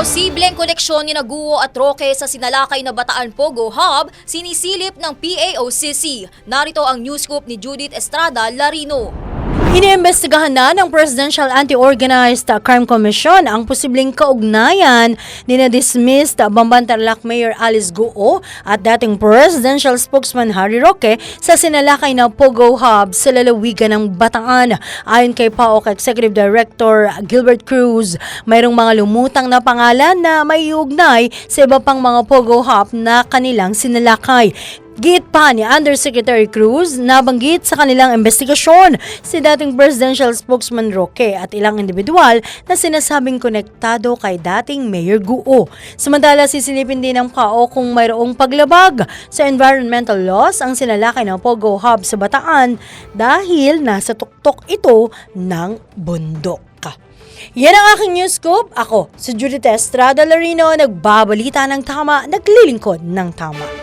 Posibleng koneksyon ni Naguo at Roque sa sinalakay na Bataan Pogo Hub sinisilip ng PAOCC. Narito ang news scoop ni Judith Estrada Larino. Iniimbestigahan na ng Presidential Anti-Organized Crime Commission ang posibleng kaugnayan ni na-dismissed Bambantarlac Mayor Alice Guo at dating Presidential Spokesman Harry Roque sa sinalakay na Pogo Hub sa lalawigan ng Bataan. Ayon kay PAOK Executive Director Gilbert Cruz, mayroong mga lumutang na pangalan na may ugnay sa iba pang mga Pogo Hub na kanilang sinalakay. Git pa ni Undersecretary Cruz nabanggit sa kanilang investigasyon si dating presidential spokesman Roque at ilang individual na sinasabing konektado kay dating Mayor Guo. Samantala sisilipin din ng PAO kung mayroong paglabag sa environmental laws ang sinalakay ng Pogo Hub sa Bataan dahil nasa tuktok ito ng bundok. Yan ang aking news scoop. Ako, si Judith Estrada Larino, nagbabalita ng tama, naglilingkod ng tama.